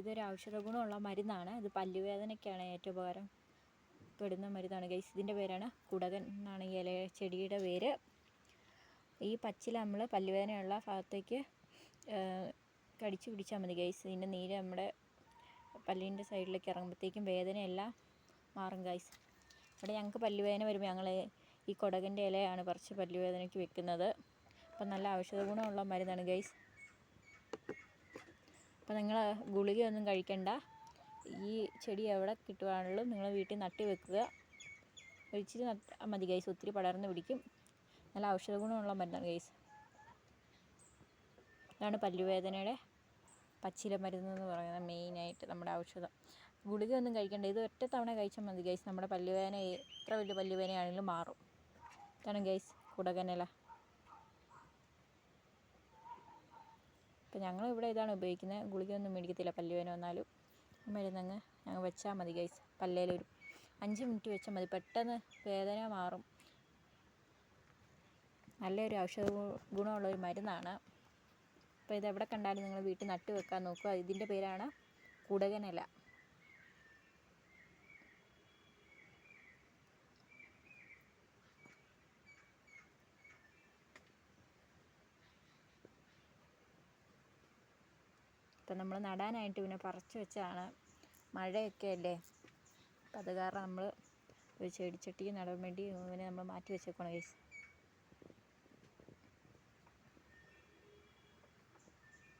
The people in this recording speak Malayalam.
ഇതൊരു ഔഷധ ഗുണമുള്ള മരുന്നാണ്. ഇത് പല്ലുവേദനയ്ക്കാണ് ഏറ്റവും ഉപകാരം പെടുന്ന മരുന്നാണ്. ഗൈസ് ഇതിന്റെ പേരാണ് കുടകൻ എന്നാണ് ഈ ഇല ചെടിയുടെ പേര്. ഈ പച്ചില നമ്മൾ പല്ലുവേദനയുള്ള ഭാഗത്തേക്ക് കടിച്ചു പിടിച്ചാൽ മതി ഗൈസ്. ഇതിന്റെ നീര് നമ്മുടെ പല്ലിന്റെ സൈഡിലേക്ക് ഇറങ്ങുമ്പോഴത്തേക്കും വേദനയെല്ലാം മാറും ഗൈസ്. ഇവിടെ ഞങ്ങൾക്ക് പല്ലുവേദന വരുമ്പോൾ ഞങ്ങൾ ഈ കുടകന്റെ ഇലയാണ് കുറച്ച് പല്ലുവേദനയ്ക്ക് വെക്കുന്നത്. അപ്പം നല്ല ഔഷധ ഗുണമുള്ള മരുന്നാണ് ഗൈസ്. അപ്പോൾ നിങ്ങൾ ഗുളികയൊന്നും കഴിക്കണ്ട. ഈ ചെടി എവിടെ കിട്ടുവാണല്ലോ നിങ്ങൾ വീട്ടിൽ നട്ടി വെക്കുക. ഒഴിച്ചിട്ട് നട്ടാൽ മതി ഗൈസ് ഒത്തിരി പടർന്ന് പിടിക്കും. നല്ല ഔഷധ ഗുണമുള്ള മരുന്നാണ് ഗൈസ് ഇതാണ് പല്ലുവേദനയുടെ പച്ചില മരുന്ന് എന്ന് പറയുന്നത് മെയിനായിട്ട് നമ്മുടെ ഔഷധം. ഗുളിക ഒന്നും കഴിക്കണ്ട. ഇത് ഒറ്റ തവണ കഴിച്ചാൽ മതി ഗൈസ് നമ്മുടെ പല്ലുവേദന എത്ര വലിയ പല്ലുവേദനയാണെങ്കിലും മാറും. ഇതാണ് ഗൈസ് കുടകനില. അപ്പം ഞങ്ങൾ ഇവിടെ ഇതാണ് ഉപയോഗിക്കുന്നത്. ഗുളികയൊന്നും മേടിക്കത്തില്ല പല്ലുവേന വന്നാലും. മരുന്നങ്ങ് ഞങ്ങൾ വെച്ചാൽ മതി ഗൈസ് പല്ലേലൊരു അഞ്ച് മിനിറ്റ് വെച്ചാൽ മതി. പെട്ടെന്ന് വേദന മാറും. നല്ലൊരു ഔഷധ ഗുണമുള്ള ഒരു മരുന്നാണ്. അപ്പോൾ ഇത് എവിടെ കണ്ടാലും നിങ്ങൾ വീട്ടിൽ നട്ട് വെക്കാൻ നോക്കുക. ഇതിന്റെ പേരാണ് കുടകനില. ഇപ്പം നമ്മൾ നടാനായിട്ട് പിന്നെ പറിച്ചു വെച്ചാണ് മഴയൊക്കെ അല്ലേ? അപ്പം അത് കാരണം നമ്മൾ ഒരു ചെടിച്ചട്ടിക്ക് നടാൻ വേണ്ടി ഇവനെ നമ്മൾ മാറ്റി വെച്ചേക്കണം ഗൈസ്.